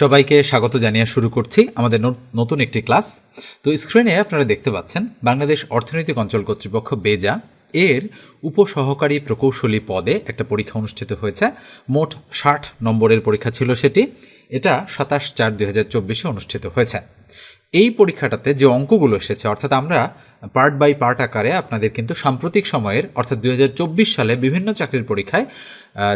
সবাইকে স্বাগত জানিয়ে শুরু করছি আমাদের নতুন একটি ক্লাস। তো স্ক্রিনে আপনারা দেখতে পাচ্ছেন, বাংলাদেশ অর্থনৈতিক অঞ্চল কর্তৃপক্ষ বেজা এর উপসহকারী প্রকৌশলী পদে একটা পরীক্ষা অনুষ্ঠিত হয়েছে। মোট ষাট নম্বরের পরীক্ষা ছিল সেটি। এটা সাতাশ চার দুই হাজার চব্বিশে অনুষ্ঠিত হয়েছে। এই পরীক্ষাটাতে যে অঙ্কগুলো এসেছে, অর্থাৎ আমরা পার্ট বাই পার্ট আকারে আপনাদের কিন্তু সাম্প্রতিক সময়ের, অর্থাৎ দুই হাজার চব্বিশ সালে বিভিন্ন চাকরির পরীক্ষায়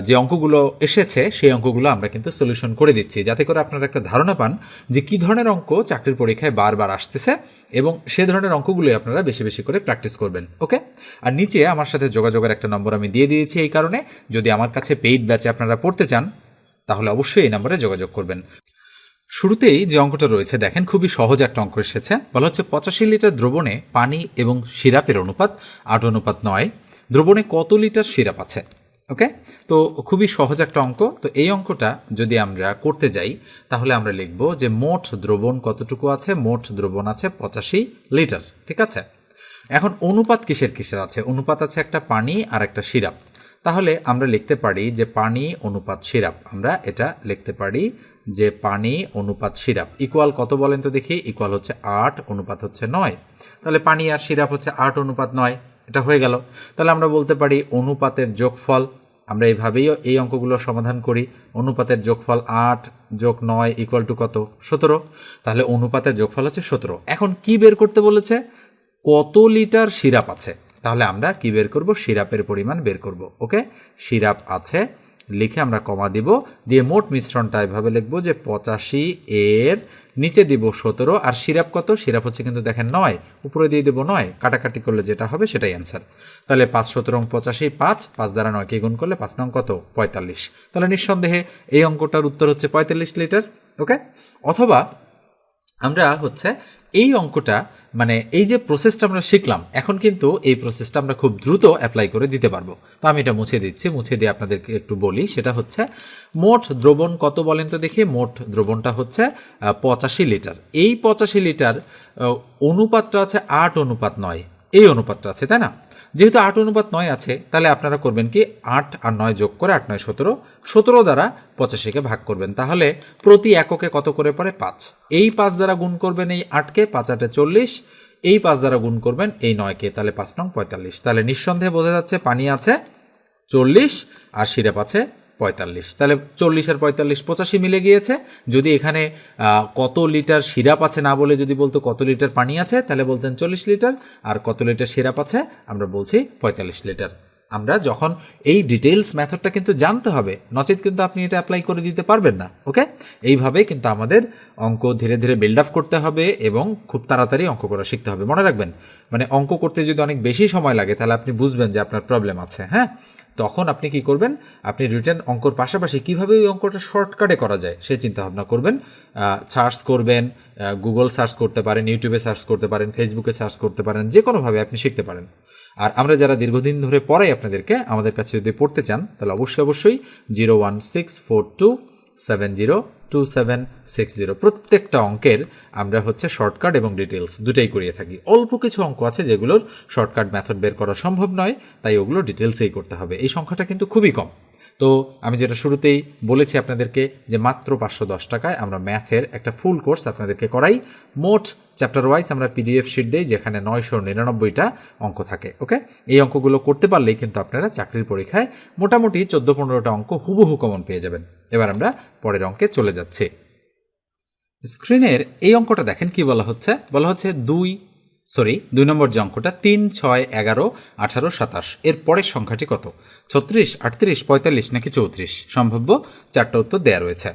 যে অঙ্কগুলো এসেছে, সেই অঙ্কগুলো আমরা কিন্তু সলিউশন করে দিচ্ছি। যাতে করে আপনারা একটা ধারণা পান যে কী ধরনের অঙ্ক চাকরির পরীক্ষায় বারবার আসতেছে এবং সে ধরনের অঙ্কগুলোই আপনারা বেশি বেশি করে প্র্যাকটিস করবেন, ওকে? আর নিচে আমার সাথে যোগাযোগের একটা নম্বর আমি দিয়ে দিয়েছি এই কারণে। যদি আমার কাছে পেইড ব্যাচে আপনারা পড়তে চান, তাহলে অবশ্যই এই নম্বরে যোগাযোগ করবেন। শুরুতেই যে অঙ্কটা রয়েছে, দেখেন খুবই সহজ একটা অঙ্ক এসেছে। বলা হচ্ছে পঁচাশি লিটার দ্রবণে পানি এবং সিরাপের অনুপাত আট অনুপাত নয়। দ্রবণে কত লিটার সিরাপ আছে? ওকে তো খুবই সহজ একটা অঙ্ক। তো এই অঙ্কটা যদি আমরা করতে যাই, তাহলে আমরা লিখব যে মোট দ্রবণ কতটুকু আছে? মোট দ্রবণ আছে পঁচাশি লিটার। ঠিক আছে? এখন অনুপাত কিসের কিসের আছে? অনুপাত আছে একটা পানি আর একটা সিরাপ। তাহলে আমরা লিখতে পারি যে পানি, অনুপাত সিরাপ। আমরা এটা লিখতে পারি যে পানি, অনুপাত সিরাপ। ইকুয়াল কত বলেন তো দেখি? ইকুয়াল হচ্ছে আট, অনুপাত হচ্ছে নয়। তাহলে পানি আর সিরাপ হচ্ছে আট, অনুপাত নয়। এটা হয়ে গেল। তাহলে আমরা বলতে পারি অনুপাতের যোগফল আমরা এইভাবেই এই অঙ্কগুলো সমাধান করি। অনুপাতের যোগফল আট যোগ নয় ইকুয়াল টু কত? সতেরো। তাহলে অনুপাতের যোগফল হচ্ছে সতেরো। এখন কি বের করতে বলেছে? কত লিটার সিরাপ আছে? তাহলে আমরা কি বের করব? সিরাপের পরিমাণ বের করব, ওকে? সিরাপ আছে, লিখে আমরা কমা দিব। দিয়ে মোট মিশ্রণটা এভাবে লিখব যে পঁচাশি এর নিচে দিব সতেরো আর সিরাপ কত? সিরাপ হচ্ছে কিন্তু দেখেন নয়। উপরে দিয়ে দেবো নয়। কাটাকাটি করলে যেটা হবে সেটাই অ্যান্সার তাহলে পাঁচ সতেরো পঁচাশি, পাঁচ পাঁচ দ্বারা নয়কে গুণ করলে পাঁচ নং কত? পঁয়তাল্লিশ। তাহলে নিঃসন্দেহে এই অঙ্কটার উত্তর হচ্ছে পঁয়তাল্লিশ লিটার ওকে অথবা আমরা হচ্ছে এই অঙ্কটা মানে এই যে প্রসেসটা আমরা শিখলাম, এখন কিন্তু এই প্রসেসটা আমরা খুব দ্রুত অ্যাপ্লাই করে দিতে পারব। তো আমি এটা মুছে দিচ্ছি, মুছে দিয়ে আপনাদেরকে একটু বলি, সেটা হচ্ছে মোট দ্রবণ কত বলেন তো দেখি? মোট দ্রবণটা হচ্ছে পঁচাশি লিটার। এই পঁচাশি লিটার অনুপাতটা আছে আট অনুপাত নয়, এই অনুপাতটা আছে, তাই না? যেহেতু আট অনুপাত নয় আছে, তাহলে আপনারা করবেন কি আট আর নয় যোগ করে আট, নয়, সতেরো। সতেরো দ্বারা পঁচাশিকে ভাগ করবেন। তাহলে প্রতি এককে কত করে পড়ে? পাঁচ। এই পাঁচ দ্বারা গুণ করবেন এই আটকে পাঁচ আটে চল্লিশ। এই পাঁচ দ্বারা গুণ করবেন এই নয়কে তাহলে পাঁচ নং পঁয়তাল্লিশ। তাহলে নিঃসন্দেহে বোঝা যাচ্ছে পানি আছে চল্লিশ আর সিরাপ আছে পঁয়তাল্লিশ। তাহলে চল্লিশ আর পঁয়তাল্লিশ পঁচাশি মিলে গিয়েছে। যদি এখানে কত লিটার সিরাপ আছে না বলে যদি বলতো কত লিটার পানি আছে, তাহলে বলতেন চল্লিশ লিটার। আর কত লিটার সিরাপ আছে, আমরা বলছি পঁয়তাল্লিশ লিটার। আমরা যখন এই ডিটেলস মেথডটা কিন্তু জানতে হবে, নচেত কিন্তু আপনি এটা অ্যাপ্লাই করে দিতে পারবেন না, ওকে? এইভাবে কিন্তু আমাদের অঙ্ক ধীরে ধীরে বিল্ড আপ করতে হবে এবং খুব তাড়াতাড়ি অঙ্ক করা শিখতে হবে। মনে রাখবেন মানে অঙ্ক করতে যদি অনেক বেশি সময় লাগে, তাহলে আপনি বুঝবেন যে আপনার প্রবলেম আছে হ্যাঁ? তখন আপনি কি করবেন? আপনি রিটার্ন অঙ্কর পাশাপাশি কীভাবে ওই অঙ্কটা শর্টকাটে করা যায় সে চিন্তা ভাবনা করবেন সার্চ করবেন গুগল সার্চ করতে পারেন ইউটিউবে সার্চ করতে পারেন ফেসবুকে সার্চ করতে পারেন যে কোনোভাবে আপনি শিখতে পারেন। আর আমরা যারা দীর্ঘদিন ধরে পড়াই আপনাদেরকে, আমাদের কাছে যদি পড়তে চান, তাহলে অবশ্যই অবশ্যই zero one six four two seven zero two seven six zero প্রত্যেকটা অঙ্কের আমরা হচ্ছে শর্টকাট এবং ডিটেলস দুটাই করিয়ে থাকি। অল্প কিছু অঙ্ক আছে যেগুলোর শর্টকাট মেথড বের করা সম্ভব নয়, তাই ওগুলো ডিটেলসেই করতে হবে। এই সংখ্যাটা কিন্তু খুবই কম। তো আমি যেটা শুরুতেই বলেছি আপনাদেরকে যে মাত্র পাঁচশো দশ টাকায় আমরা ম্যাথের একটা ফুল কোর্স আপনাদেরকে করাই। মোট চ্যাপ্টার ওয়াইজ আমরা পিডিএফ শিট দিই যেখানে নয়শো নিরানব্বইটা অঙ্ক থাকে, ওকে? এই অঙ্কগুলো করতে পারলেই কিন্তু আপনারা চাকরির পরীক্ষায় মোটামুটি চোদ্দ পনেরোটা অঙ্ক হুবহু কমন পেয়ে যাবেন। এবার আমরা পরের অঙ্কে চলে যাচ্ছি। স্ক্রিনের এই অঙ্কটা দেখেন কি বলা হচ্ছে? বলা হচ্ছে দুই সরি দুই নম্বর যে অঙ্কটা, তিন, ছয়, এগারো, আঠারো, সাতাশ। এর পরের সংখ্যাটি কত? ছত্রিশ, আটত্রিশ, পঁয়তাল্লিশ নাকি চৌত্রিশ? সম্ভাব্য চারটা উত্তর দেয়া রয়েছে।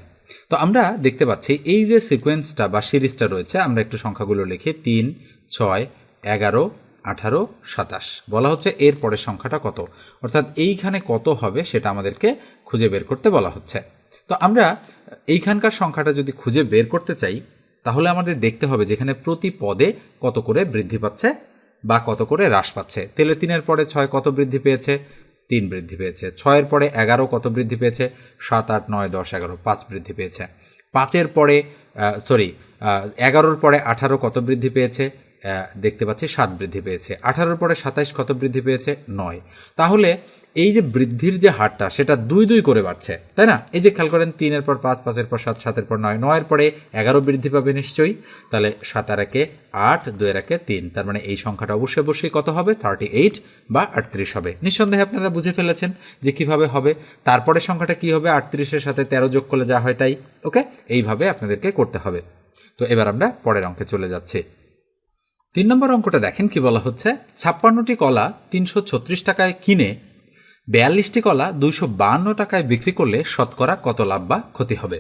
তো আমরা দেখতে পাচ্ছি, এই যে সিকোয়েন্সটা বা সিরিজটা রয়েছে, আমরা একটু সংখ্যাগুলো লিখি। তিন, ছয়, এগারো, আঠারো, সাতাশ। বলা হচ্ছে এর পরের সংখ্যাটা কত? অর্থাৎ এইখানে কত হবে সেটা আমাদেরকে খুঁজে বের করতে বলা হচ্ছে। তো আমরা এইখানকার সংখ্যাটা যদি খুঁজে বের করতে চাই তাহলে আমাদের দেখতে হবে যেখানে প্রতি পদে কত করে বৃদ্ধি পাচ্ছে বা কত করে হ্রাস পাচ্ছে। তেলে তিনের পরে ছয় কত বৃদ্ধি পেয়েছে? তিন বৃদ্ধি পেয়েছে। ছয়ের পরে এগারো কত বৃদ্ধি পেয়েছে? সাত, আট, নয়, দশ, এগারো, পাঁচ বৃদ্ধি পেয়েছে। পাঁচের পরে সরি এগারোর পরে আঠারো কত বৃদ্ধি পেয়েছে? দেখতে পাচ্ছি সাত বৃদ্ধি পেয়েছে। আঠারোর পরে সাতাইশ কত বৃদ্ধি পেয়েছে? নয়। তাহলে এই যে বৃদ্ধির যে হারটা, সেটা দুই দুই করে বাড়ছে, তাই না? এই যে খেয়াল করেন, তিনের পর পাঁচ, পাঁচের পর সাত, সাতের পর নয়, নয়ের পরে এগারো বৃদ্ধি পাবে নিশ্চয়ই। তাহলে সাত আর একে আট দুয়ের একে তিন, তার মানে এই সংখ্যাটা অবশ্যই অবশ্যই কত হবে? থার্টি এইট বা আটত্রিশ হবে। নিঃসন্দেহে আপনারা বুঝে ফেলেছেন যে কীভাবে হবে। তারপরে সংখ্যাটা কি হবে? আটত্রিশের সাথে তেরো যোগ করলে যা হয় তাই, ওকে? এইভাবে আপনাদেরকে করতে হবে। তো এবার আমরা পরের অঙ্কে চলে যাচ্ছি। তিন নম্বর অঙ্কটা দেখেন কি বলা হচ্ছে? ছাপ্পান্নটি কলা তিনশো ছত্রিশ টাকায় কিনে বিয়াল্লিশটি কলা দুইশো বাহান্ন টাকায় বিক্রি করলে শতকরা কত লাভ বা ক্ষতি হবে?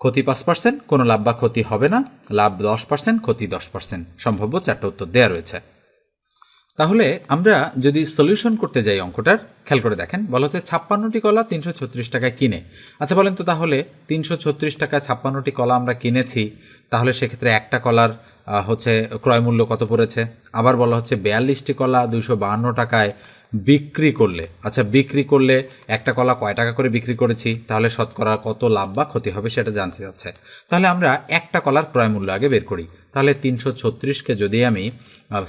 ক্ষতি পাঁচ পার্সেন্ট কোনো লাভ বা ক্ষতি হবে না। লাভ দশ পার্সেন্ট ক্ষতি দশ পার্সেন্ট সম্ভাব্য চারটা উত্তর দেওয়া রয়েছে। তাহলে আমরা যদি সলিউশন করতে যাই অঙ্কটার, খেয়াল করে দেখেন, বলা হচ্ছে ছাপ্পান্নটি কলা তিনশো ছত্রিশ টাকায় কিনে। আচ্ছা বলেন তো তাহলে তিনশো ছত্রিশ টাকায় ছাপ্পান্নটি কলা আমরা কিনেছি, তাহলে সেক্ষেত্রে একটা কলার হচ্ছে ক্রয় মূল্য কত পড়েছে? আবার বলা হচ্ছে বিয়াল্লিশটি কলা দুইশো বাহান্ন টাকায় বিক্রি করলে। আচ্ছা বিক্রি করলে একটা কলা কয় টাকা করে বিক্রি করেছি? তাহলে শতকরা কত লাভ বা ক্ষতি হবে সেটা জানতে চাচ্ছে। তাহলে আমরা একটা কলার ক্রয় মূল্য আগে বের করি। তাহলে তিনশো ছত্রিশকে যদি আমি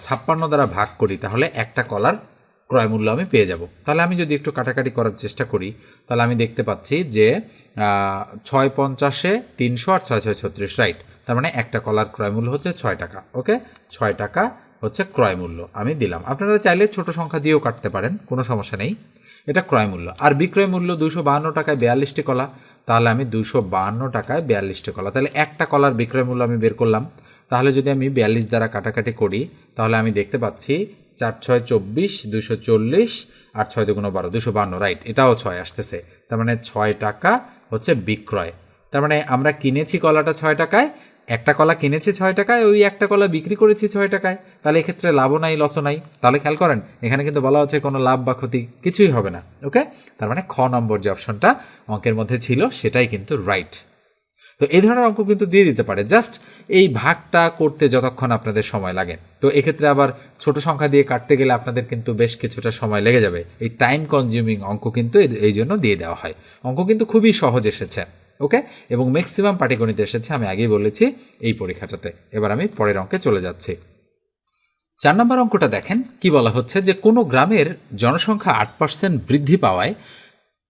ছাপ্পান্ন দ্বারা ভাগ করি, তাহলে একটা কলার ক্রয় মূল্য আমি পেয়ে যাব। তাহলে আমি যদি একটু কাটাকাটি করার চেষ্টা করি, তাহলে আমি দেখতে পাচ্ছি যে ছয় পঞ্চাশে তিনশো আর ছয় ছয় ছত্রিশ, রাইট? তার মানে একটা কলার ক্রয় মূল্য হচ্ছে ছয় টাকা ওকে ছয় টাকা হচ্ছে ক্রয় মূল্য, আমি দিলাম। আপনারা চাইলে ছোট সংখ্যা দিয়েও কাটতে পারেন, কোনো সমস্যা নেই। এটা ক্রয় মূল্য। আর বিক্রয় মূল্য দুশো বাহান্ন টাকায় বিয়াল্লিশটি কলা, তাহলে আমি দুশো বাহান্ন টাকায় বিয়াল্লিশটি কলা। তাহলে একটা কলার বিক্রয় মূল্য আমি বের করলাম। তাহলে যদি আমি বিয়াল্লিশ দ্বারা কাটাকাটি করি, তাহলে আমি দেখতে পাচ্ছি চার ছয় চব্বিশ দুশো চল্লিশ আর ছয় দুগুণ বারো দুশো বান্ন রাইট এটাও ছয় আসতেছে। তার মানে ছয় টাকা হচ্ছে বিক্রয়। তার মানে আমরা কিনেছি কলাটা ছয় টাকায় একটা কলা কিনেছি ছয় টাকায়, ওই একটা কলা বিক্রি করেছি ছয় টাকায়। তাহলে এক্ষেত্রে লাভও নাই লসও নাই। তাহলে খেয়াল করেন, এখানে কিন্তু বলা হচ্ছে কোনো লাভ বা ক্ষতি কিছুই হবে না ওকে তার মানে খ নম্বর যে অপশনটা অঙ্কের মধ্যে ছিল, সেটাই কিন্তু রাইট তো এই ধরনের অঙ্ক কিন্তু দিয়ে দিতে পারে। জাস্ট এই ভাগটা করতে যতক্ষণ আপনাদের সময় লাগে। তো এক্ষেত্রে আবার ছোট সংখ্যা দিয়ে কাটতে গেলে আপনাদের কিন্তু বেশ কিছুটা সময় লেগে যাবে। এই টাইম কনজিউমিং অঙ্ক কিন্তু এই- জন্য দিয়ে দেওয়া হয়। অঙ্ক কিন্তু খুবই সহজ এসেছে। ওকে এবং ম্যাক্সিমাম পাটিগণিত এসেছে, আমি আগেই বলেছি এই পরীক্ষাটাতে। এবার আমি পরের অঙ্কে চলে যাচ্ছি। চার নম্বর অঙ্কটা দেখেন, কি বলা হচ্ছে যে কোনো গ্রামের জনসংখ্যা আট পার্সেন্ট বৃদ্ধি পাওয়ায়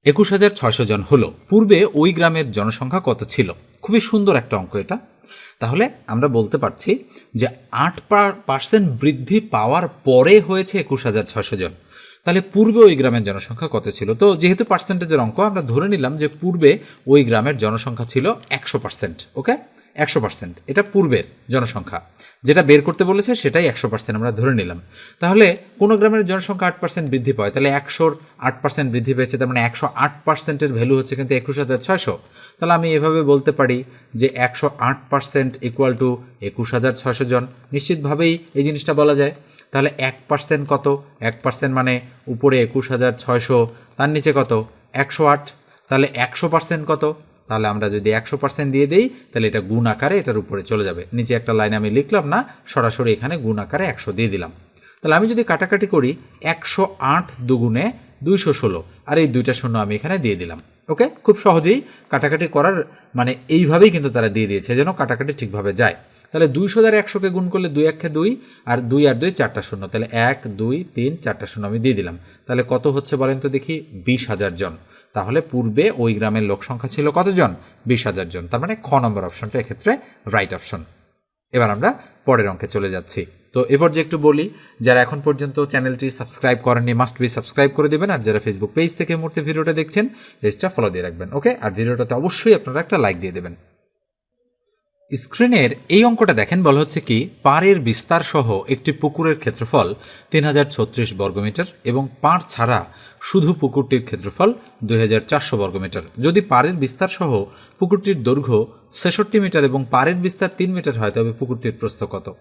একুশ হাজার ছয়শো জন হলো। পূর্বে ওই গ্রামের জনসংখ্যা কত ছিল? খুবই সুন্দর একটা অঙ্ক এটা। তাহলে আমরা বলতে পারছি যে আট পার্সেন্ট বৃদ্ধি পাওয়ার পরে হয়েছে একুশ হাজার ছয়শো জন। তাহলে পূর্বে ওই গ্রামের জনসংখ্যা কত ছিল? তো যেহেতু পার্সেন্টেজের অঙ্ক, আমরা ধরে নিলাম যে পূর্বে ওই গ্রামের জনসংখ্যা ছিল একশো পার্সেন্ট ওকে একশো পার্সেন্ট। এটা পূর্বের জনসংখ্যা। যেটা বের করতে বলেছে সেটাই একশো পার্সেন্ট আমরা ধরে নিলাম। তাহলে কোনো গ্রামের জনসংখ্যা আট পার্সেন্ট বৃদ্ধি পায়? তাহলে একশোর আট পার্সেন্ট বৃদ্ধি পেয়েছে, তার মানে একশো আট পার্সেন্টের ভ্যালু হচ্ছে কিন্তু একুশ হাজার ছয়শো। তাহলে আমি এভাবে বলতে পারি যে একশো আট পার্সেন্ট ইকুয়াল টু একুশ হাজার ছয়শো জন। নিশ্চিতভাবেই এই জিনিসটা বলা যায়। তাহলে এক পার্সেন্ট কত? এক পার্সেন্ট মানে উপরে একুশ হাজার ছয়শো, তার নিচে কত? একশো আট। তাহলে একশো পার্সেন্ট কত? তাহলে আমরা যদি একশো পার্সেন্ট দিয়ে দিই, তাহলে এটা গুণ আকারে এটার উপরে চলে যাবে। নিচে একটা লাইন আমি লিখলাম না, সরাসরি এখানে গুণ আকারে একশো দিয়ে দিলাম। তাহলে আমি যদি কাটাকাটি করি, একশো আট দুগুণে দুইশো ষোলো, আর এই দুইটা শূন্য আমি এখানে দিয়ে দিলাম। ওকে? খুব সহজেই কাটাকাটি করার মানে এইভাবেই কিন্তু তারা দিয়ে দিয়েছে, যেন কাটাকাটি ঠিকভাবে যায়। তাহলে দুইশো দ্বারা একশোকে গুণ করলে দুই একে দুই, আর দুই আর দুই চারটা শূন্য। তাহলে এক, দুই, তিন, চারটা শূন্য আমি দিয়ে দিলাম। তাহলে কত হচ্ছে বলেন তো দেখি? বিশ হাজার জন। তাহলে পূর্বে ওই গ্রামের লোক সংখ্যা ছিল কতজন? বিশ হাজার জন। তার মানে খ নম্বর অপশনটা এক্ষেত্রে রাইট অপশন এবার আমরা পরের অঙ্কে চলে যাচ্ছি। তো এবার যে একটু বলি, যারা এখন পর্যন্ত চ্যানেলটি সাবস্ক্রাইব করেননি মাস্ট বি সাবস্ক্রাইব করে দেবেন। আর যারা ফেসবুক পেজ থেকে মুহূর্তে ভিডিওটা দেখছেন পেজটা ফলো দিয়ে রাখবেন ওকে আর ভিডিওটাতে অবশ্যই আপনারা একটা লাইক দিয়ে দেবেন। স্ক্রিনের এই অঙ্কটা দেখেন, বলা হচ্ছে কি, পাড়ের বিস্তার সহ একটি পুকুরের ক্ষেত্রফল তিন হাজার ছত্রিশ বর্গমিটার এবং পাড় ছাড়া শুধু পুকুরটির ক্ষেত্রফল দুই হাজার চারশো বর্গমিটার। যদি পাড়ের বিস্তার সহ পুকুরটির দৈর্ঘ্য ছেষট্টি মিটার এবং পাড়ের বিস্তার তিন মিটার হয়, তবে পুকুরটির প্রস্থ কত?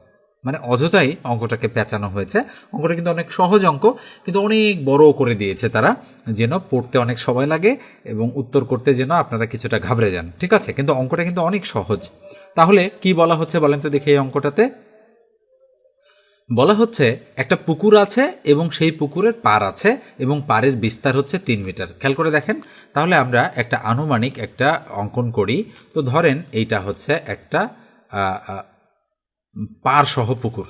মানে অযথাই অঙ্কটাকে পেঁচানো হয়েছে। অঙ্কটা কিন্তু অনেক সহজ অঙ্ক, কিন্তু অনেক বড় করে দিয়েছে তারা, যেন পড়তে অনেক সময় লাগে এবং উত্তর করতে যেন আপনারা কিছুটা ঘাবড়ে যান। ঠিক আছে? কিন্তু অঙ্কটা কিন্তু অনেক সহজ। তাহলে কি বলা হচ্ছে বলেন তো দেখে এই অঙ্কটাতে? বলা হচ্ছে একটা পুকুর আছে এবং সেই পুকুরের পার আছে এবং পাড়ের বিস্তার হচ্ছে তিন মিটার। খেয়াল করে দেখেন। তাহলে আমরা একটা আনুমানিক একটা অঙ্কন করি। তো ধরেন এইটা হচ্ছে একটা পার সহ পুকুর।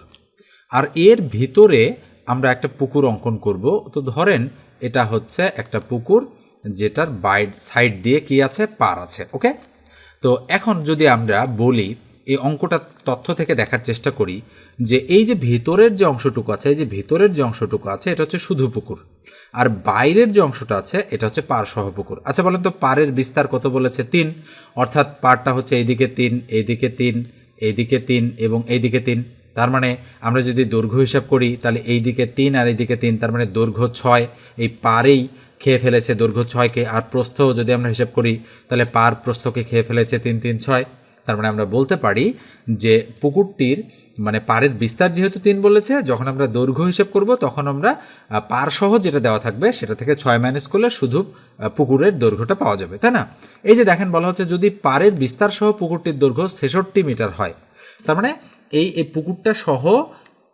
আর এর ভিতরে আমরা একটা পুকুর অঙ্কন করব। তো ধরেন এটা হচ্ছে একটা পুকুর যেটার বাইড, সাইড দিয়ে কি আছে? পার আছে। ওকে? তো এখন যদি আমরা বলি, এই অঙ্কটা তথ্য থেকে দেখার চেষ্টা করি যে এই যে ভিতরের যে অংশটুকু আছে, এই যে ভিতরের যে অংশটুকু আছে, এটা হচ্ছে শুধু পুকুর। আর বাইরের যে অংশটা আছে, এটা হচ্ছে পার সহ পুকুর। আচ্ছা বলেন তো পারের বিস্তার কত বলেছে? তিন। অর্থাৎ পারটা হচ্ছে এইদিকে তিন এইদিকে তিন এইদিকে তিন এবং এইদিকে তিন। তার মানে আমরা যদি দৈর্ঘ্য হিসাব করি, তাহলে এইদিকে তিন আর এইদিকে তিন, তার মানে দৈর্ঘ্য ছয়। এই পারেই খেয়ে ফেলেছে দৈর্ঘ্য ছয়কে। আর প্রস্থ যদি আমরা হিসাব করি, তাহলে পার প্রস্থকে খেয়ে ফেলেছে তিন তিন ছয়। তার মানে আমরা বলতে পারি যে পুকুরটির মানে পাড়ের বিস্তার যেহেতু তিন বলেছে, যখন আমরা দৈর্ঘ্য হিসেব করব, তখন আমরা পার সহ যেটা দেওয়া থাকবে, সেটা থেকে ছয় মাইনাস করলে শুধু পুকুরের দৈর্ঘ্যটা পাওয়া যাবে, তাই না? এই যে দেখেন, বলা হচ্ছে যদি পাড়ের বিস্তার সহ পুকুরটির দৈর্ঘ্য ছেষট্টি মিটার হয়, তার মানে এই এই পুকুরটা সহ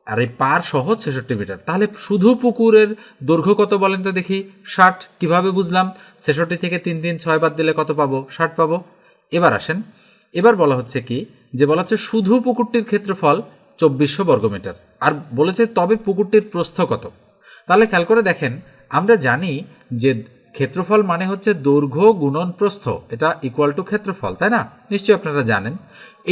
আর এই পার সহ ছেষট্টি মিটার। তাহলে শুধু পুকুরের দৈর্ঘ্য কত বলেন তো দেখি? ষাট, কীভাবে বুঝলাম? ছেষট্টি থেকে তিন তিন, ছয় বাদ দিলে কত পাবো? ষাট পাবো। এবার আসেন। এবার বলা হচ্ছে কি? যে বলা হচ্ছে শুধু পুকুরটির ক্ষেত্রফল চব্বিশশো বর্গমিটার আর বলেছে তবে পুকুরটির প্রস্থ কত? তাহলে খেয়াল করে দেখেন, আমরা জানি যে ক্ষেত্রফল মানে হচ্ছে দৈর্ঘ্য গুণন প্রস্থ। এটা ইকুয়াল টু ক্ষেত্রফল, তাই না? নিশ্চয়ই আপনারা জানেন।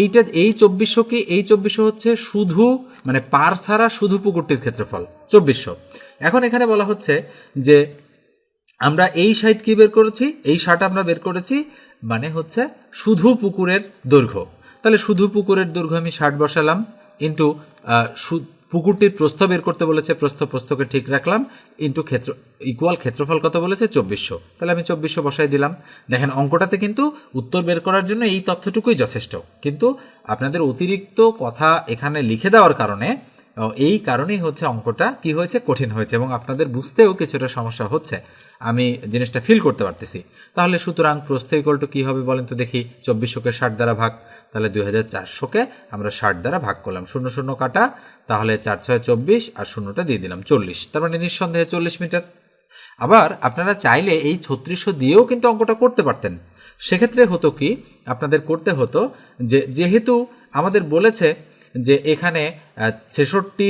এইটা, এই চব্বিশশো কি, এই চব্বিশশো হচ্ছে শুধু মানে পার ছাড়া শুধু পুকুরটির ক্ষেত্রফল, চব্বিশশো। এখন এখানে বলা হচ্ছে যে আমরা এই সাইড কি বের করেছি? এই শার্ট আমরা বের করেছি মানে হচ্ছে শুধু পুকুরের দৈর্ঘ্য। তাহলে শুধু পুকুরের দৈর্ঘ্য আমি ষাট বসালাম ইন্টু পুকুরটির প্রস্থ বের করতে বলেছে, প্রস্থ প্রস্থকে ঠিক রাখলাম, ইন্টু ক্ষেত্র ইকুয়াল ক্ষেত্রফল কত বলেছে? চব্বিশশো। তাহলে আমি চব্বিশশো বসাই দিলাম। দেখেন, অঙ্কটাতে কিন্তু উত্তর বের করার জন্য এই তথ্যটুকুই যথেষ্ট। কিন্তু আপনাদের অতিরিক্ত কথা এখানে লিখে দেওয়ার কারণে এই কারণেই হচ্ছে অঙ্কটা কি হয়েছে? কঠিন হয়েছে এবং আপনাদের বুঝতেও কিছুটা সমস্যা হচ্ছে। আমি জিনিসটা ফিল করতে পারতেছি। তাহলে সুতরাং প্রস্থ ইকুয়াল টু কী হবে বলেন তো দেখি। চব্বিশশোকে ষাট দ্বারা ভাগ তাহলে দুই হাজার চারশোকে আমরা ষাট দ্বারা ভাগ করলাম। শূন্য শূন্য কাটা, তাহলে চার ছয় চব্বিশ আর শূন্যটা দিয়ে দিলাম চল্লিশ। তার মানে নিঃসন্দেহে চল্লিশ মিটার। আবার আপনারা চাইলে এই ছত্রিশশো দিয়েও কিন্তু অঙ্কটা করতে পারতেন। সেক্ষেত্রে হতো কি, আপনাদের করতে হতো যে, যেহেতু আমাদের বলেছে যে এখানে ছেষট্টি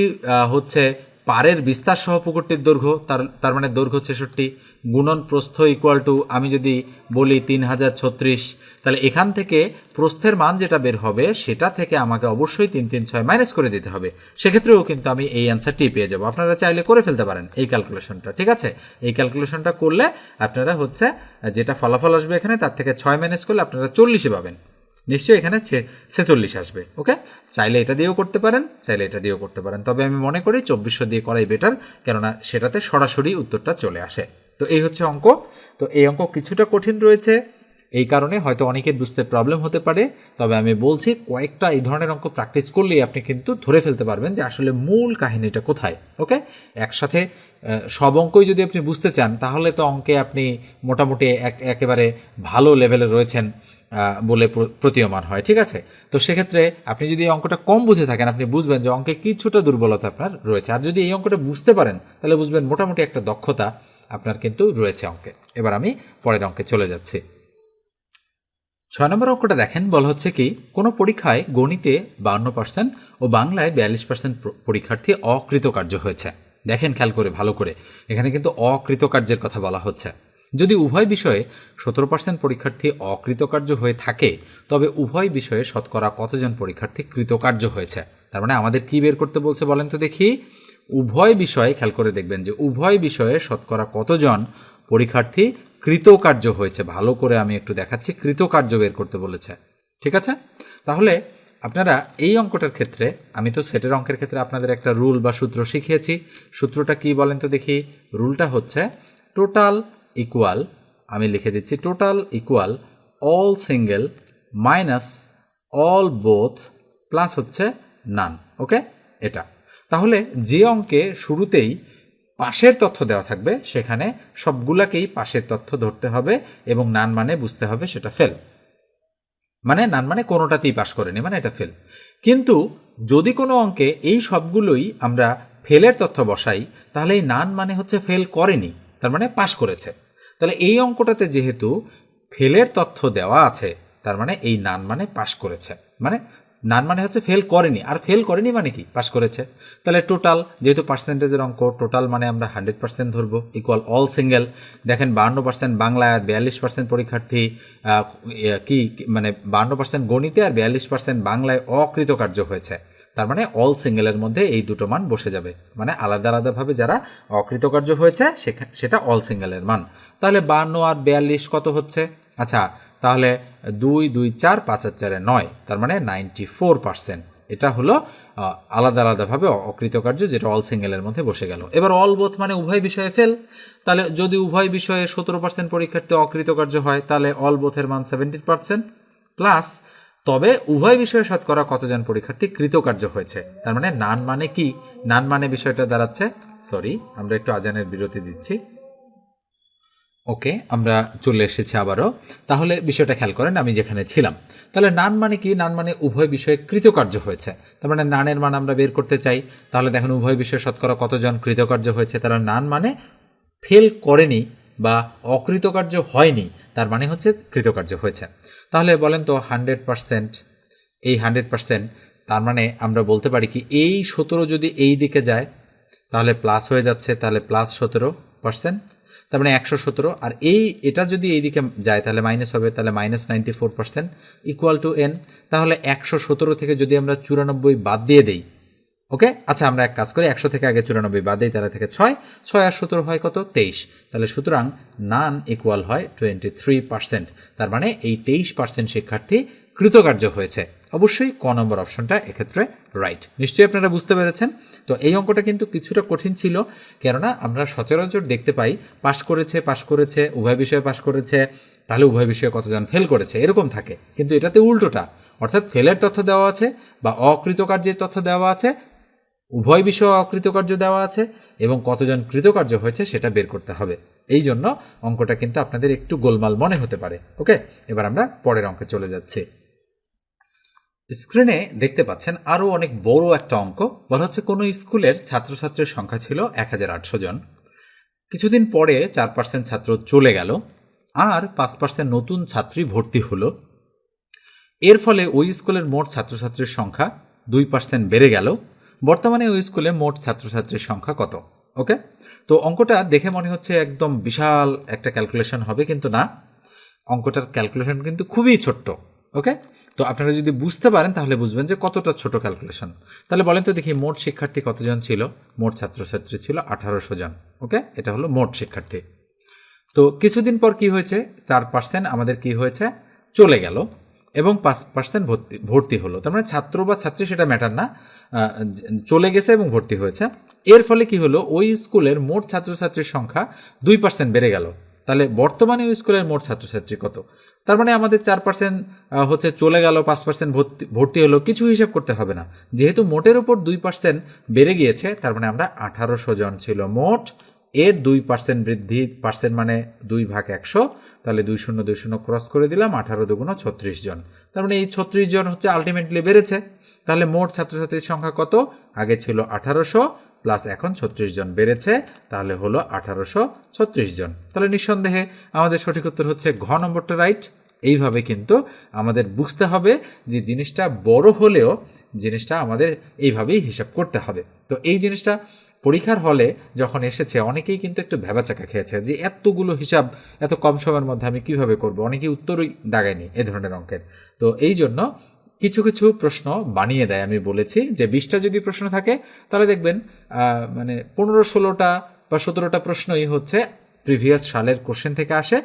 হচ্ছে পারের বিস্তার সহ পুকুরটির দৈর্ঘ্য, তার তার মানে দৈর্ঘ্য ছেষট্টি গুণন প্রস্থ ইকুয়াল টু আমি যদি বলি তিন হাজার ছত্রিশ, তাহলে এখান থেকে প্রস্থের মান যেটা বের হবে, সেটা থেকে আমাকে অবশ্যই তিন তিন, ছয় মাইনাস করে দিতে হবে। সেক্ষেত্রেও কিন্তু আমি এই অ্যান্সারটি পেয়ে যাব। আপনারা চাইলে করে ফেলতে পারেন এই ক্যালকুলেশনটা ঠিক আছে? এই ক্যালকুলেশনটা করলে আপনারা হচ্ছে, যেটা ফলাফল আসবে এখানে, তার থেকে ছয় মাইনাস করলে আপনারা চল্লিশে পাবেন। নিশ্চয়ই এখানে ছেচল্লিশ আসবে, ওকে? চাইলে এটা দিয়েও করতে পারেন, চাইলে এটা দিয়েও করতে পারেন। তবে আমি মনে করি চব্বিশশো দিয়ে করাই বেটার কেননা সেটাতে সরাসরি উত্তরটা চলে আসে। তো এই হচ্ছে অঙ্ক। তো এই অঙ্ক কিছুটা কঠিন রয়েছে। এই কারণে হয়তো অনেকের বুঝতে প্রবলেম হতে পারে। তবে আমি বলছি, কয়েকটা এই ধরনের অঙ্ক প্র্যাকটিস করলেই আপনি কিন্তু ধরে ফেলতে পারবেন যে আসলে মূল কাহিনীটা কোথায় ওকে একসাথে সব অঙ্কই যদি আপনি বুঝতে চান, তাহলে তো অঙ্কে আপনি মোটামুটি এক, একেবারে ভালো লেভেলে রয়েছেন বলে প্রতীয়মান হয়, ঠিক আছে? তো সেক্ষেত্রে আপনি যদি এই অঙ্কটা কম বুঝে থাকেন, আপনি বুঝবেন যে অঙ্কে কিছুটা দুর্বলতা আপনার রয়েছে। আর যদি এই অঙ্কটা বুঝতে পারেন, তাহলে বুঝবেন মোটামুটি একটা দক্ষতা। আপনার কিন্তু রয়েছে অঙ্কে। এবার আমি পরের অঙ্কে চলে যাচ্ছি। ছয় নম্বর অঙ্কটা দেখেন, বলা হচ্ছে কি, কোনো পরীক্ষায় গণিতে বান্ন পার্সেন্ট ও বাংলায় বিয়াল্লিশ পার্সেন্ট পরীক্ষার্থী অকৃতকার্য হয়েছে। দেখেন খেয়াল করে, ভালো করে। এখানে কিন্তু অকৃতকার্যের কথা বলা হচ্ছে। যদি উভয় বিষয়ে সতেরো পার্সেন্ট পরীক্ষার্থী অকৃতকার্য হয়ে থাকে, তবে উভয় বিষয়ে শতকরা কতজন পরীক্ষার্থী কৃতকার্য হয়েছে? তার মানে আমাদের কি বের করতে বলছে বলেন তো দেখি। উভয় বিষয়ে খেয়াল করে দেখবেন যে উভয় বিষয়ে শতকরা কতজন পরীক্ষার্থী কৃতকার্য হয়েছে। ভালো করে আমি একটু দেখাচ্ছি, কৃতকার্য বের করতে বলেছে। ঠিক আছে? তাহলে আপনারা এই অঙ্কটার ক্ষেত্রে, আমি তো সেটের অঙ্কের ক্ষেত্রে আপনাদের একটা রুল বা সূত্র শিখিয়েছি। সূত্রটা কি বলেন তো দেখি? রুলটা হচ্ছে টোটাল ইকুয়াল, আমি লিখে দিচ্ছি, total equal all single minus all both plus হচ্ছে নান, ওকে? এটা। তাহলে যে অঙ্কে শুরুতেই পাশের তথ্য দেওয়া থাকবে, সেখানে সবগুলাকেই পাশের তথ্য ধরতে হবে এবং নান মানে বুঝতে হবে সেটা ফেল। মানে নান মানে কোনোটাতেই পাশ করেনি মানে এটা ফেল। কিন্তু যদি কোনো অঙ্কে এই সবগুলোই আমরা ফেলের তথ্য বসাই, তাহলে এই নান মানে হচ্ছে ফেল করেনি, তার মানে পাশ করেছে। তাহলে এই অঙ্কটাতে যেহেতু ফেলের তথ্য দেওয়া আছে, তার মানে এই নান মানে পাশ করেছে। মানে নান মানে হচ্ছে ফেল করেনি। আর ফেল করেনি মানে কি? পাশ করেছে। তাহলে টোটাল যেহেতু পার্সেন্টেজের অঙ্ক টোটাল মানে আমরা হান্ড্রেড পার্সেন্ট ধরবো ইকুয়াল অল সিঙ্গেল দেখেন বাহান্ন পার্সেন্ট বাংলায় আর বিয়াল্লিশ পার্সেন্ট পরীক্ষার্থী আহ, কি মানে বাহান্ন পার্সেন্ট গণিতে আর বিয়াল্লিশ পার্সেন্ট বাংলায় অকৃতকার্য হয়েছে। তার মানে অল সিঙ্গেলের মধ্যে এই দুটো মান বসে যাবে। মানে আলাদা আলাদাভাবে যারা অকৃতকার্য হয়েছে সেখা- সেটা অল সিঙ্গেলের মান। তাহলে বাহান্ন আর বিয়াল্লিশ কত হচ্ছে? আচ্ছা তাহলে দুই দুই, চার, পাঁচ আর চারে নয়, তার মানে নাইনটি ফোর পার্সেন্ট এটা হলো আলাদা আলাদাভাবে অকৃতকার্য যেটা অল সিঙ্গেলের মধ্যে বসে গেল। এবার অল বোথ মানে উভয় বিষয়ে ফেল তাহলে যদি উভয় বিষয়ে সতেরো পার্সেন্ট পরীক্ষার্থী অকৃতকার্য হয়, তাহলে অল বোথের মান সেভেন্টি পার্সেন্ট প্লাস তবে উভয় বিষয়ে শতকরা কতজন পরীক্ষার্থী কৃতকার্য হয়েছে? তার মানে নান মানে কি? নান মানে বিষয়টা দাঁড়াচ্ছে সরি আমরা একটু আজানের বিরতি দিচ্ছি। ওকে, আমরা চলে এসেছি আবারও। তাহলে বিষয়টা খেয়াল করেন, আমি যেখানে ছিলাম। তাহলে নান মানে কি? নান মানে উভয় বিষয়ে কৃতকার্য হয়েছে। তার মানে নানের মান আমরা বের করতে চাই। তাহলে দেখেন উভয় বিষয়ে শতকরা কতজন কৃতকার্য হয়েছে? তারা নান মানে ফেল করেনি বা অকৃতকার্য হয়নি, তার মানে হচ্ছে কৃতকার্য হয়েছে। তাহলে বলেন তো হান্ড্রেড পারসেন্ট, এই হান্ড্রেড পারসেন্ট, তার মানে আমরা বলতে পারি কি, এই সতেরো যদি এই দিকে যায়, তাহলে প্লাস হয়ে যাচ্ছে, তাহলে প্লাস সতেরো পার্সেন্ট। তার মানে একশো সতেরো। আর এই, এটা যদি এইদিকে যায়, তাহলে মাইনাস হবে, তাহলে minus ninety four percent equal to N তাহলে একশো সতেরো থেকে যদি আমরা চুরানব্বই বাদ দিয়ে দিই ওকে আচ্ছা আমরা এক কাজ করি, একশো থেকে আগে চুরানব্বই বাদ দিই, তাহলে থেকে ছয়। ছয় আর সতেরো হয় কত? তেইশ। তাহলে সুতরাং নান ইকুয়াল হয় টোয়েন্টি থ্রি পার্সেন্ট তার মানে এই তেইশ পার্সেন্ট শিক্ষার্থী কৃতকার্য হয়েছে। অবশ্যই ক নম্বর অপশনটা এক্ষেত্রে রাইট নিশ্চয়ই আপনারা বুঝতে পেরেছেন। তো এই অঙ্কটা কিন্তু কিছুটা কঠিন ছিল, কেননা আমরা সচরাচর দেখতে পাই, পাশ করেছে পাশ করেছে, উভয় বিষয়ে পাশ করেছে, তাহলে উভয় বিষয়ে কতজন ফেল করেছে, এরকম থাকে। কিন্তু এটাতে উল্টোটা, অর্থাৎ ফেলের তথ্য দেওয়া আছে বা অকৃতকার্যের তথ্য দেওয়া আছে, উভয় বিষয়ে অকৃতকার্য দেওয়া আছে এবং কতজন কৃতকার্য হয়েছে সেটা বের করতে হবে। এই জন্য অঙ্কটা কিন্তু আপনাদের একটু গোলমাল মনে হতে পারে। ওকে? এবার আমরা পরের অঙ্কে চলে যাচ্ছি। স্ক্রিনে দেখতে পাচ্ছেন আরও অনেক বড় একটা অঙ্ক। বলা হচ্ছে কোনো স্কুলের ছাত্রছাত্রীর সংখ্যা ছিল এক হাজার আটশো জন। কিছুদিন পরে চার পার্সেন্ট ছাত্র চলে গেল আর পাঁচ পার্সেন্ট নতুন ছাত্রী ভর্তি হলো। এর ফলে ওই স্কুলের মোট ছাত্রছাত্রীর সংখ্যা দুই পার্সেন্ট বেড়ে গেল। বর্তমানে ওই স্কুলে মোট ছাত্রছাত্রীর সংখ্যা কত? ওকে? তো অঙ্কটা দেখে মনে হচ্ছে একদম বিশাল একটা ক্যালকুলেশন হবে, কিন্তু না। অঙ্কটার ক্যালকুলেশন কিন্তু খুবই ছোট্ট, ওকে? তো আপনারা যদি বুঝতে পারেন, তাহলে বুঝবেন যে কতটা ছোট ক্যালকুলেশন তাহলে বলেন তো দেখি, মোট শিক্ষার্থী কতজন ছিল? মোট ছাত্রছাত্রী ছিল আঠারোশো জন, ওকে? এটা হলো মোট শিক্ষার্থী। তো কিছুদিন পর কি হয়েছে? চার পার্সেন্ট আমাদের কি হয়েছে? চলে গেল এবং পাঁচ পার্সেন্ট ভর্তি ভর্তি হলো। তার মানে ছাত্র বা ছাত্রী সেটা ম্যাটার না। চলে গেছে এবং ভর্তি হয়েছে। এর ফলে কি হলো? ওই স্কুলের মোট ছাত্রছাত্রীর সংখ্যা দুই পার্সেন্ট বেড়ে গেল। তাহলে বর্তমানে ওই স্কুলের মোট ছাত্রছাত্রী কত? তার মানে আমাদের চার পার্সেন্ট হচ্ছে চলে গেল, পাঁচ পার্সেন্ট ভর্তি ভর্তি হলো, কিছু হিসাব করতে হবে না। যেহেতু মোটের উপর দুই পার্সেন্ট বেড়ে গিয়েছে, তার মানে আমরা আঠারোশো জন ছিল মোট, এর দুই পার্সেন্ট বৃদ্ধি পার্সেন্ট মানে দুই ভাগ একশো, তাহলে দুই শূন্য দুই শূন্য ক্রস করে দিলাম, আঠারো দুগুণ ছত্রিশ জন। তার মানে এই ছত্রিশ জন হচ্ছে আলটিমেটলি বেড়েছে। তাহলে মোট ছাত্রছাত্রীর সংখ্যা কত? আগে ছিল আঠারোশো প্লাস এখন ছত্রিশ জন বেড়েছে, তাহলে হলো আঠারোশো ছত্রিশ জন। তাহলে নিঃসন্দেহে আমাদের সঠিক উত্তর হচ্ছে ঘ নম্বরটা রাইট। এইভাবে কিন্তু আমাদের বুঝতে হবে যে জিনিসটা বড় হলেও জিনিসটা আমাদের এইভাবেই হিসাব করতে হবে। তো এই জিনিসটা পরীক্ষার হলে যখন এসেছে, অনেকেই কিন্তু একটু ভেবাচাকা খেয়েছে যে এতগুলো হিসাব, এত কম সময়ের মধ্যে আমি কীভাবে করব? অনেকেই উত্তরই দাগায়নি এ ধরনের অঙ্কের। তো এই জন্য কিছু কিছু প্রশ্ন বানিয়ে দেয়, আমি বলেছি যে বিশটা যদি প্রশ্ন থাকে, তাহলে দেখবেন মানে পনেরো, ষোলোটা বা সতেরোটা প্রশ্নই হচ্ছে প্রিভিয়াস সালের কোশ্চেন থেকে আসে।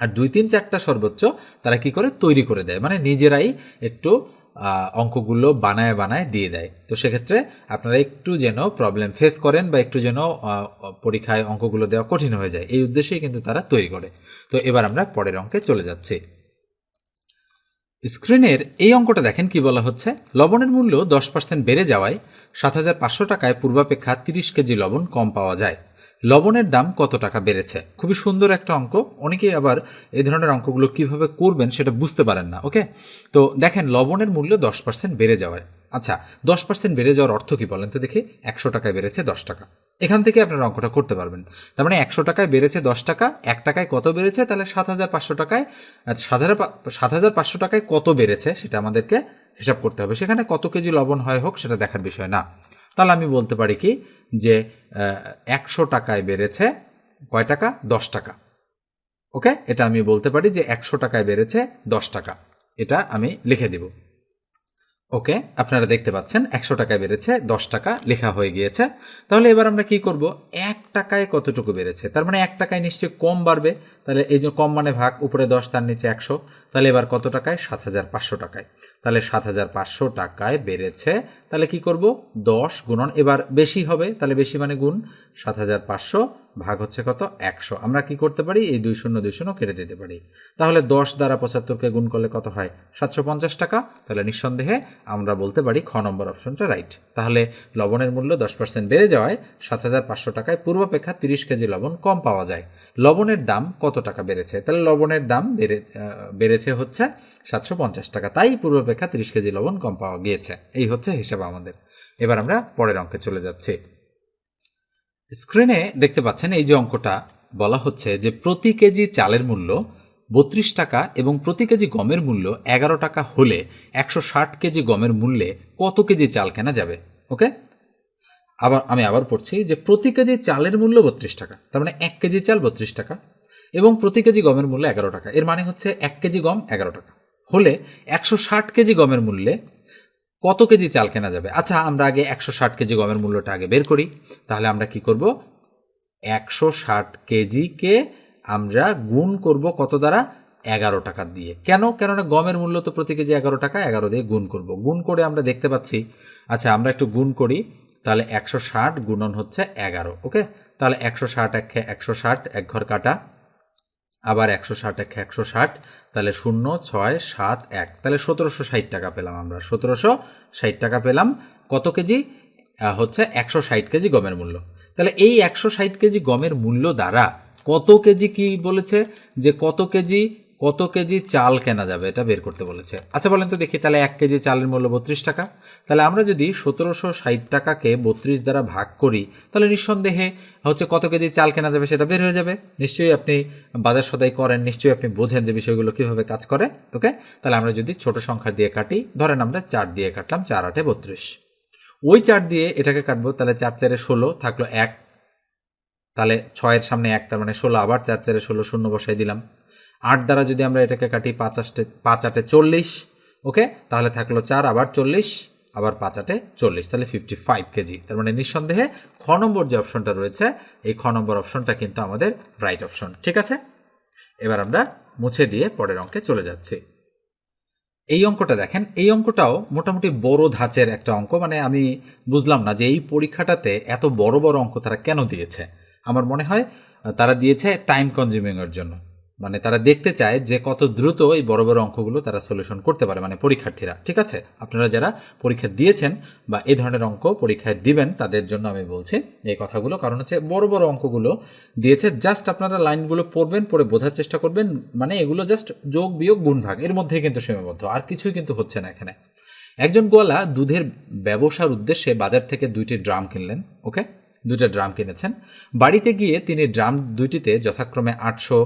আর দুই, তিন, চারটা সর্বোচ্চ তারা কি করে? তৈরি করে দেয়। মানে নিজেরাই একটু অঙ্কগুলো বানায় বানায় দিয়ে দেয়। তো সেক্ষেত্রে আপনারা একটু যেন প্রবলেম ফেস করেন বা একটু যেন পরীক্ষায় অঙ্কগুলো দেওয়া কঠিন হয়ে যায়। এই উদ্দেশ্যেই কিন্তু তারা তৈরি করে। তো এবার আমরা পরের অঙ্কে চলে যাচ্ছি। স্ক্রিনের এই অঙ্কটা দেখেন কি বলা হচ্ছে? লবণের মূল্য দশ পার্সেন্ট বেড়ে যাওয়ায় সাত হাজার পাঁচশো টাকায় পূর্বাপেক্ষা তিরিশ কেজি লবণ কম পাওয়া যায়। লবণের দাম কত টাকা বেড়েছে? খুবই সুন্দর একটা অঙ্ক। অনেকেই আবার এই ধরনের অঙ্কগুলো কীভাবে করবেন সেটা বুঝতে পারেন না, ওকে? তো দেখেন, লবণের মূল্য দশ পার্সেন্ট বেড়ে যাওয়ায়। আচ্ছা দশ পার্সেন্ট বেড়ে যাওয়ার অর্থ কি বলেন তো দেখি? একশো টাকায় বেড়েছে দশ টাকা। এখান থেকে আপনারা অঙ্কটা করতে পারবেন। তার মানে একশো টাকায় বেড়েছে দশ টাকা, এক টাকায় কত বেড়েছে? তাহলে সাত হাজার পাঁচশো টাকায় সাত হাজার সাত হাজার পাঁচশো টাকায় কত বেড়েছে? সেটা আমাদেরকে হিসাব করতে হবে। সেখানে কত কেজি লবণ হয় হোক, সেটা দেখার বিষয় না। তাহলে আমি বলতে পারি কি? যে একশো টাকায় বেড়েছে কয় টাকা? দশ টাকা। ওকে? এটা আমি বলতে পারি যে, একশো টাকায় বেড়েছে দশ টাকা। এটা আমি লিখে দিব। ওকে, আপনারা দেখতে পাচ্ছেন একশো টাকায় বেড়েছে, দশ টাকা লেখা হয়ে গিয়েছে। তাহলে এবার আমরা কি করব? এক টাকায় কতটুকু বেড়েছে? তার মানে এক টাকায় নিশ্চয়ই কম বাড়বে। তাহলে এই যে কম মানে ভাগ, উপরে দশ, তার নিচে একশো। তাহলে এবার কত টাকায়? সাত হাজার পাঁচশো টাকায়। তাহলে সাত হাজার পাঁচশো টাকায় বেড়েছে। তাহলে কি করব? দশ গুণন, এবার বেশি হবে। তাহলে বেশি মানে গুণ সাত হাজার পাঁচশো। ভাগ হচ্ছে কত? একশো। আমরা কি করতে পারি? এই দুই শূন্য দুই শূন্য কেটে দিতে পারি। তাহলে দশ দ্বারা পঁচাত্তরকে গুণ করলে কত হয়? সাতশো পঞ্চাশ টাকা। তাহলে নিঃসন্দেহে আমরা বলতে পারি খ নম্বর অপশনটা রাইট। তাহলে লবণের মূল্য দশ পার্সেন্ট বেড়ে যাওয়ায় সাত হাজার পাঁচশো টাকায় পূর্বাপেক্ষা তিরিশ কেজি লবণ কম পাওয়া যায়। লবণের দাম কত টাকা বেড়েছে? তাহলে লবণের দাম বেড়ে বেড়েছে হচ্ছে সাতশো পঞ্চাশ টাকা। তাই পূর্বাপেক্ষা তিরিশ কেজি লবণ কম পাওয়া গিয়েছে। এই হচ্ছে হিসাব আমাদের। এবার আমরা পরের অঙ্কে চলে যাচ্ছি। স্ক্রিনে দেখতে পাচ্ছেন এই যে অঙ্কটা, বলা হচ্ছে যে প্রতি কেজি চালের মূল্য বত্রিশ টাকা এবং প্রতি কেজি গমের মূল্য এগারো টাকা হলে একশো ষাট কেজি গমের মূল্যে কত কেজি চাল কেনা যাবে? ওকে? আবার আমি আবার পড়ছি যে প্রতি কেজি চালের মূল্য বত্রিশ টাকা, তার মানে এক কেজি চাল বত্রিশ টাকা এবং প্রতি কেজি গমের মূল্য এগারো টাকা, এর মানে হচ্ছে এক কেজি গম এগারো টাকা হলে একশো ষাট কেজি গমের মূল্যে কত কেজি চাল কেনা যাবে? আচ্ছা আমরা আগে একশো ষাট কেজি গমের মূল্যটা আগে বের করি। তাহলে আমরা কি করব? একশো ষাট কেজিকে আমরা গুণ করব কত দ্বারা? এগারো টাকা দিয়ে। কেন? কেননা গমের মূল্য তো প্রতি কেজি এগারো টাকা, এগারো দিয়ে গুণ করব। গুণ করে আমরা দেখতে পাচ্ছি। আচ্ছা আমরা একটু গুণ করি। তাহলে একশো ষাট গুণন হচ্ছে এগারো, ওকে? তাহলে একশো ষাট এক একশো ষাট, এক ঘর কাটা। আবার একশো ষাট এক একশো ষাট তাহলে শূন্য, ছয়, সাত, এক। তাহলে সতেরোশো ষাট টাকা পেলাম আমরা। সতেরোশো ষাট টাকা পেলাম। কত কেজি? হচ্ছে একশো ষাট কেজি গমের মূল্য। তাহলে এই একশো ষাট কেজি গমের মূল্য দ্বারা কত কেজি কি বলেছে? যে কত কেজি কত কেজি চাল কেনা যাবে এটা বের করতে বলেছে। আচ্ছা বলেন তো দেখি, তাহলে এক কেজি চালের মূল্য বত্রিশ টাকা। তাহলে আমরা যদি সতেরোশো ষাট টাকাকে বত্রিশ দ্বারা ভাগ করি, তাহলে নিঃসন্দেহে হচ্ছে কত কেজি চাল কেনা যাবে সেটা বের হয়ে যাবে। নিশ্চয়ই আপনি বাজার সদাই করেন, নিশ্চয়ই আপনি বোঝেন যে বিষয়গুলো কীভাবে কাজ করে, ওকে? তাহলে আমরা যদি ছোট সংখ্যা দিয়ে কাটি, ধরেন আমরা চার দিয়ে কাটলাম, চার আটে বত্রিশ। ওই চার দিয়ে এটাকে কাটবো, তাহলে চার চারে ষোলো থাকল এক। তাহলে ছয়ের সামনে এক, তার মানে ষোলো, আবার চার চারে ষোলো, শূন্য বসাই দিলাম। আট দ্বারা যদি আমরা এটাকে কাটি পাঁচ আটে পাঁচ আটে চল্লিশ, ওকে? তাহলে থাকল চার, আবার চল্লিশ, আবার পাঁচ আটে চল্লিশ, তাহলে ফিফটি ফাইভ কেজি। তার মানে নিঃসন্দেহে খ নম্বর যে অপশনটা রয়েছে, এই খ নম্বর অপশনটা কিন্তু আমাদের রাইট অপশন ঠিক আছে? এবার আমরা মুছে দিয়ে পরের অঙ্কে চলে যাচ্ছি। এই অঙ্কটা দেখেন, এই অঙ্কটাও মোটামুটি বড় ধাঁচের একটা অঙ্ক মানে আমি বুঝলাম না যে এই পরীক্ষাটাতে এত বড় বড় অঙ্ক তারা কেন দিয়েছে। আমার মনে হয় তারা দিয়েছে টাইম কনজিউমিংয়ের জন্য। মানে তারা দেখতে চায় যে কত দ্রুত এই বড় বড় অঙ্কগুলো তারা সলিউশন করতে পারে মানে পরীক্ষার্থীরা। ঠিক আছে? আপনারা যারা পরীক্ষা দিয়েছেন বা এই ধরনের অঙ্ক পরীক্ষায় দিবেন, তাদের জন্য আমি বলছি এই কথাগুলো। কারণ হচ্ছে বড় বড় অঙ্কগুলো দিয়েছে জাস্ট আপনারা লাইনগুলো পড়বেন, পড়ে বোঝার চেষ্টা করবেন মানে এগুলো জাস্ট যোগ, বিয়োগ গুণ ভাগ এর মধ্যেই কিন্তু সীমাবদ্ধ, আর কিছুই কিন্তু হচ্ছে না এখানে। একজন গোয়ালা দুধের ব্যবসার উদ্দেশ্যে বাজার থেকে দুইটি ড্রাম কিনলেন ওকে দুইটা ড্রাম কিনেছেন। বাড়িতে গিয়ে তিনি ড্রাম দুইটিতে যথাক্রমে আটশো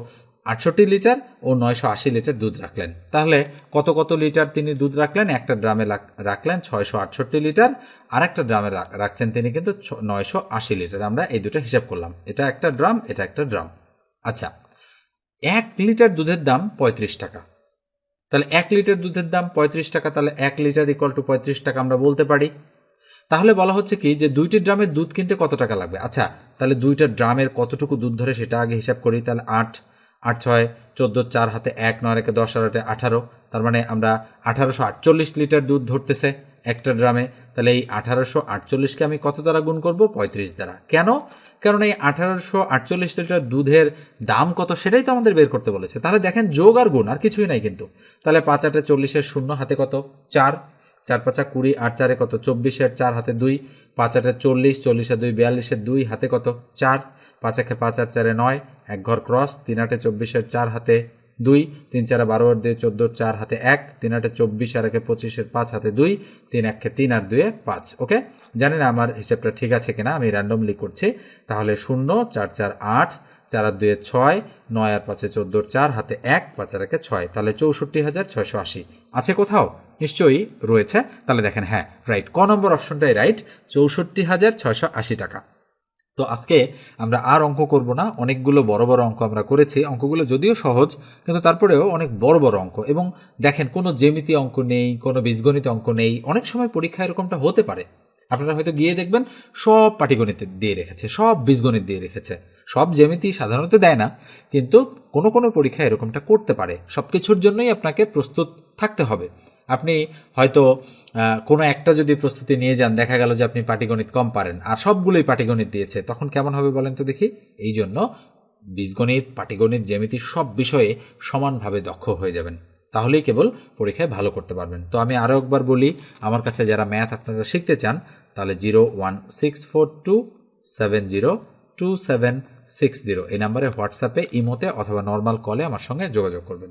আটষট্টি লিটার ও নয়শো আশি লিটার দুধ রাখলেন। তাহলে কত কত লিটার তিনি দুধ রাখলেন? একটা ড্রামে রাখলেন ছয়শো আটষট্টি লিটার আর একটা ড্রামে রাখছেন তিনি কিন্তু নয়শো আশি লিটার। আমরা এই দুটো হিসাব করলাম। এটা একটা ড্রাম, এটা একটা ড্রাম। আচ্ছা এক লিটার দুধের দাম পঁয়ত্রিশ টাকা। তাহলে এক লিটার দুধের দাম পঁয়ত্রিশ টাকা, তাহলে এক লিটার ইকুয়াল টু পঁয়ত্রিশ টাকা আমরা বলতে পারি। তাহলে বলা হচ্ছে কি যে দুইটি ড্রামের দুধ কিনতে কত টাকা লাগবে? আচ্ছা তাহলে দুইটা ড্রামের কতটুকু দুধ ধরে সেটা আগে হিসাব করি, তাহলে আট আট ছয়, চোদ্দ চার হাতে এক, নয় রেখে দশ আর আটে আঠারো। তার মানে আমরা আঠারোশো আটচল্লিশ লিটার দুধ ধরতেছে একটা ড্রামে। তাহলে এই আঠারোশো আটচল্লিশকে আমি কত দ্বারা গুণ করব? পঁয়ত্রিশ দ্বারা। কেন? কারণ এই আঠারোশো আটচল্লিশ লিটার দুধের দাম কত সেটাই তো আমাদের বের করতে বলেছে। তাহলে দেখেন যোগ আর গুণ, আর কিছুই নাই কিন্তু। তাহলে পাঁচ আটে চল্লিশের শূন্য হাতে কত? চার। চার পাঁচা কুড়ি, আট চারে কত? চব্বিশের চার হাতে দুই। পাঁচ আটে চল্লিশ চল্লিশের দুই বিয়াল্লিশের দুই হাতে কত? চার। পাঁচ একে পাঁচ আট চারে নয়। এক ঘর ক্রস, তিন আটে চব্বিশের চার হাতে দুই, তিন চারে বারো আর দুই চোদ্দ চার হাতে এক, তিন আটে চব্বিশ আর একে পঁচিশের পাঁচ হাতে দুই, তিন একে তিন আর দুয়ে পাঁচ, ওকে? জানি না আমার হিসাবটা ঠিক আছে কিনা, আমি র্যান্ডমলি করছি। তাহলে শূন্য, চার চার আট, চার আর দুয়ে ছয়, নয় আর পাঁচে চোদ্দোর চার হাতে এক, পাঁচ আর একে ছয়, তাহলে চৌষট্টি হাজার ছয়শো আশি। আছে কোথাও? নিশ্চয়ই রয়েছে। তাহলে দেখেন হ্যাঁ রাইট ক নম্বর অপশনটাই রাইট চৌষট্টি হাজার ছয়শো আশি টাকা। তো আজকে আমরা আর অঙ্ক করব না। অনেকগুলো বড় বড় অঙ্ক আমরা করেছি। অঙ্কগুলো যদিও সহজ, কিন্তু তারপরেও অনেক বড় বড় অঙ্ক। এবং দেখেন, কোনো জ্যামিতি অঙ্ক নেই, কোনো বীজগণিত অঙ্ক নেই। অনেক সময় পরীক্ষা এরকমটা হতে পারে। আপনারা হয়তো গিয়ে দেখবেন, সব পাটিগণিত দিয়ে রেখেছে, সব বীজগণিত দিয়ে রেখেছে। সব জ্যামিতি সাধারণত দেয় না, কিন্তু কোনো কোনো পরীক্ষা এরকমটা করতে পারে। সব কিছুর জন্যই আপনাকে প্রস্তুত থাকতে হবে। আপনি হয়তো কোনো একটা যদি প্রস্তুতি নিয়ে যান, দেখা গেল যে আপনি পাটিগণিত কম পারেন, আর সবগুলোই পাটিগণিত দিয়েছে, তখন কেমন হবে বলেন তো দেখি? এই জন্য বীজগণিত, পাটিগণিত, জ্যামিতি সব বিষয়ে সমানভাবে দক্ষ হয়ে যাবেন। তাহলেই কেবল পরীক্ষায় ভালো করতে পারবেন। তো আমি আরও একবার বলি, আমার কাছে যারা ম্যাথ আপনারা শিখতে চান, তাহলে zero one six four two seven zero two seven six zero, এই নাম্বারে হোয়াটসঅ্যাপে, ইমোতে অথবা নর্মাল কলে আমার সঙ্গে যোগাযোগ করবেন।